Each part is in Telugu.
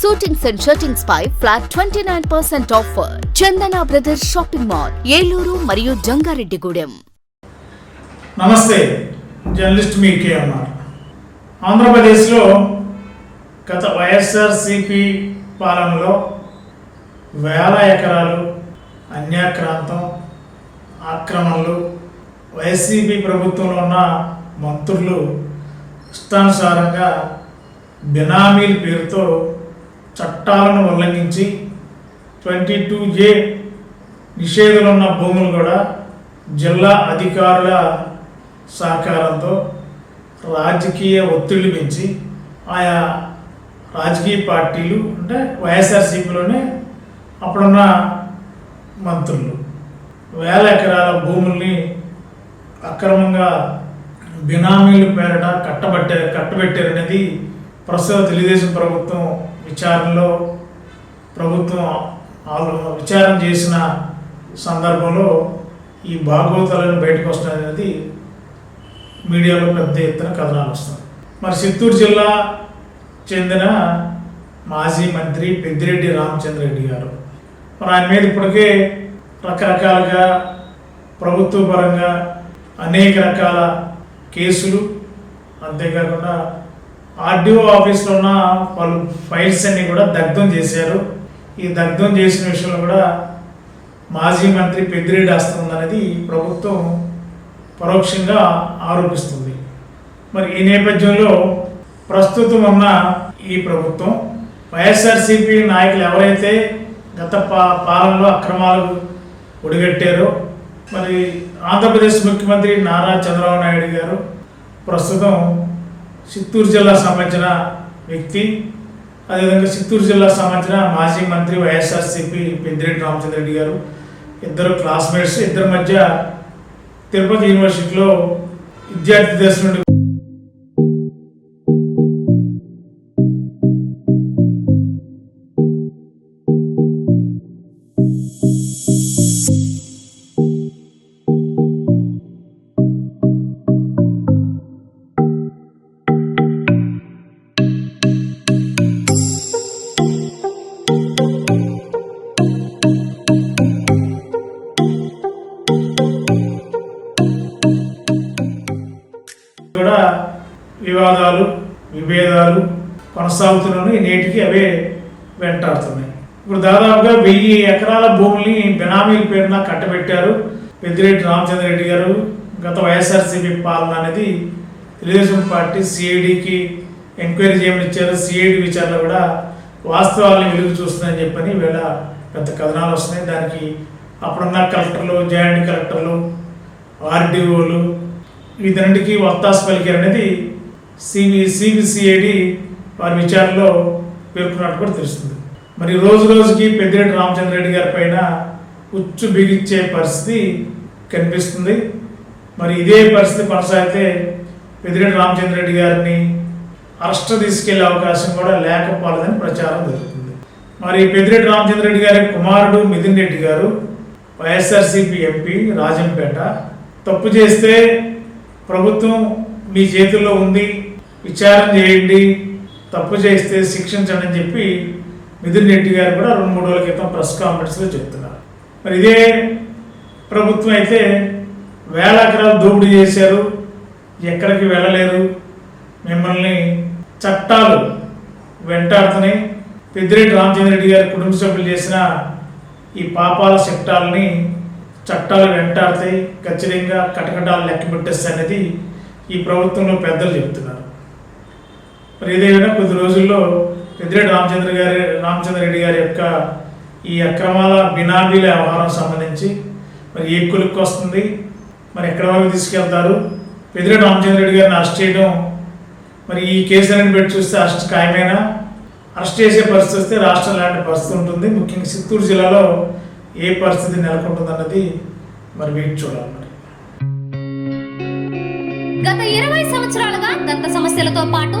suitings and shirtings pi flat twenty nine percent offer Chandana brothers shopping mall Eluru మరియు జంగారెడ్డిగూడెం నమస్తే జర్నలిస్ట్ మీ కేఎంఆర్ ఆంధ్రప్రదేశ్లో గత వైఎస్ఆర్సిపి పాలనలో వేల ఎకరాలు అన్యాక్రాంతం ఆక్రమణలు వైసీపీ ప్రభుత్వంలో ఉన్న మంత్రులు ఇష్టానుసారంగా బినామీల పేరుతో చట్టాలను ఉల్లంఘించి ట్వంటీ టూ ఏ నిషేధాలు ఉన్న భూములు కూడా జిల్లా అధికారుల సహకారంతో రాజకీయ ఒత్తిళ్ళు పెంచి ఆయా రాజకీయ పార్టీలు అంటే వైఎస్ఆర్సీపీలోనే అప్పుడున్న మంత్రులు. వేల ఎకరాల భూముల్ని అక్రమంగా బినామీలు పేరట కట్టబట్టారు కట్టబెట్టారనేది ప్రస్తుత తెలుగుదేశం ప్రభుత్వం విచారణలో ప్రభుత్వం ఆలో- విచారణ చేసిన సందర్భంలో ఈ భాగవతాలను బయటకు వస్తాయి అనేది మీడియాలో పెద్ద ఎత్తున కథనాలు వస్తాయి. మరి చిత్తూరు జిల్లా చెందిన మాజీ మంత్రి పెద్దిరెడ్డి రామచంద్రరెడ్డి గారు. మరి ఆయన మీద ఇప్పటికే రకరకాలుగా ప్రభుత్వ పరంగా అనేక రకాల కేసులు అంతేకాకుండా ఆర్డీఓ ఆఫీస్లో ఉన్న వాళ్ళు ఫైల్స్ అన్ని కూడా దగ్ధం చేశారు. ఈ దగ్ధం చేసిన విషయంలో కూడా మాజీ మంత్రి పెద్దిరెడ్డి హస్తం అనేది ప్రభుత్వం పరోక్షంగా ఆరోపిస్తుంది. మరి ఈ నేపథ్యంలో ప్రస్తుతం ఉన్న ఈ ప్రభుత్వం వైఎస్ఆర్సీపీ నాయకులు ఎవరైతే గత పా పాలనలో అక్రమాలు ఒడిగట్టారో మరి ఆంధ్రప్రదేశ్ ముఖ్యమంత్రి నారా చంద్రబాబు నాయుడు గారు ప్రస్తుతం చిత్తూరు జిల్లా సంబంధించిన వ్యక్తి. అదేవిధంగా చిత్తూరు జిల్లా సంబంధించిన మాజీ మంత్రి వైఎస్ఆర్సీపీ పెద్దిరెడ్డి రామచంద్రరెడ్డి గారు ఇద్దరు క్లాస్మేట్స్ ఇద్దరి మధ్య తిరుపతి యూనివర్సిటీలో విద్యార్థి దశ నుండి కొనసాగుతున్నాను. నేటికి అవే వెంటాడుతున్నాయి. ఇప్పుడు దాదాపుగా వెయ్యి ఎకరాల భూముల్ని బినామీల పేరున కట్టబెట్టారు. పెద్దిరెడ్డి రామచంద్రరెడ్డి గారు. గత వైఎస్ఆర్సీపీ పాలన అనేది తెలుగుదేశం పార్టీ సిఐడికి ఎంక్వైరీ చేయమని ఇచ్చారు సిఐడి విచారణ కూడా వాస్తవాలను వెలుగు చూస్తుందని చెప్పని వీళ్ళ పెద్ద కథనాలు వస్తున్నాయి. దానికి అప్పుడున్న కలెక్టర్లు జాయింట్ కలెక్టర్లు ఆర్డీఓలు వీటన్నిటికీ వత్తాసు పలికారు అనేది సిబి సిబిసిఐడి వారి విచారణలో పేర్కొన్నట్టు కూడా తెలుస్తుంది. మరి రోజు రోజుకి పెద్దిరెడ్డి రామచంద్రరెడ్డి గారి పైన ఉచ్చు బిగించే పరిస్థితి కనిపిస్తుంది. మరి ఇదే పరిస్థితి కొనసాగితే పెద్దిరెడ్డి రామచంద్రరెడ్డి గారిని అరెస్ట్ తీసుకెళ్ళే అవకాశం కూడా లేకపోలేదని ప్రచారం జరుగుతుంది. మరి పెద్దిరెడ్డి రామచంద్రరెడ్డి గారి కుమారుడు మిథున్ రెడ్డి గారు వైఎస్ఆర్సీపీ ఎంపీ రాజంపేట తప్పు చేస్తే ప్రభుత్వం మీ చేతుల్లో ఉంది విచారణ చేయండి తప్పు చేస్తే శిక్షించండి అని చెప్పి మిథున్ రెడ్డి గారు కూడా రెండు మూడు రోజుల క్రితం ప్రెస్ కాన్ఫరెన్స్లో చెప్తున్నారు. మరి ఇదే ప్రభుత్వం అయితే వేల ఎకరాలు దోపిడీ చేశారు ఎక్కడికి వెళ్ళలేరు మిమ్మల్ని చట్టాలు వెంటాడుతున్నాయి. పెద్దిరెడ్డి రామచంద్ర రెడ్డి గారి కుటుంబ సభ్యులు చేసిన ఈ పాపాల చట్టాలని చట్టాలు వెంటాడతాయి ఖచ్చితంగా కటకటాలు లెక్క పెట్టేస్తాయి అనేది ఈ ప్రభుత్వంలో పెద్దలు చెప్తున్నారు. మరి ఏదైనా కొద్ది రోజుల్లో పెద్దిరెడ్డి రామచంద్ర గారి రామచంద్ర రెడ్డి గారి యొక్క ఈ అక్రమాల బినామీల వ్యవహారం సంబంధించి మరి ఏ కొలుక్కు వస్తుంది మరి ఎక్కడ వరకు తీసుకెళ్తారు పెద్దిరెడ్డి రామచంద్ర రెడ్డి గారిని అరెస్ట్ చేయడం మరి ఈ కేసులను పెట్టి చూస్తే అరెస్ట్ ఖాయమైనా? అరెస్ట్ చేసే పరిస్థితి వస్తే రాష్ట్రం లాంటి పరిస్థితి ఉంటుంది? ముఖ్యంగా చిత్తూరు జిల్లాలో ఏ పరిస్థితి నెలకొంటుంది అన్నది మరి వెయిట్ చూడాలి మరి. గత ఇరవై సంవత్సరాలుగా దంత సమస్యలతో పాటు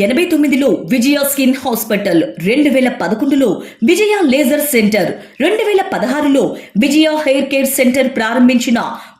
ఎనభై తొమ్మిదిలో విజయ స్కిన్ హాస్పిటల్ రెండు వేల పదకొండులో విజయ లేజర్ సెంటర్ రెండు వేల పదహారులో విజయ హెయిర్ కేర్ సెంటర్ ప్రారంభించిన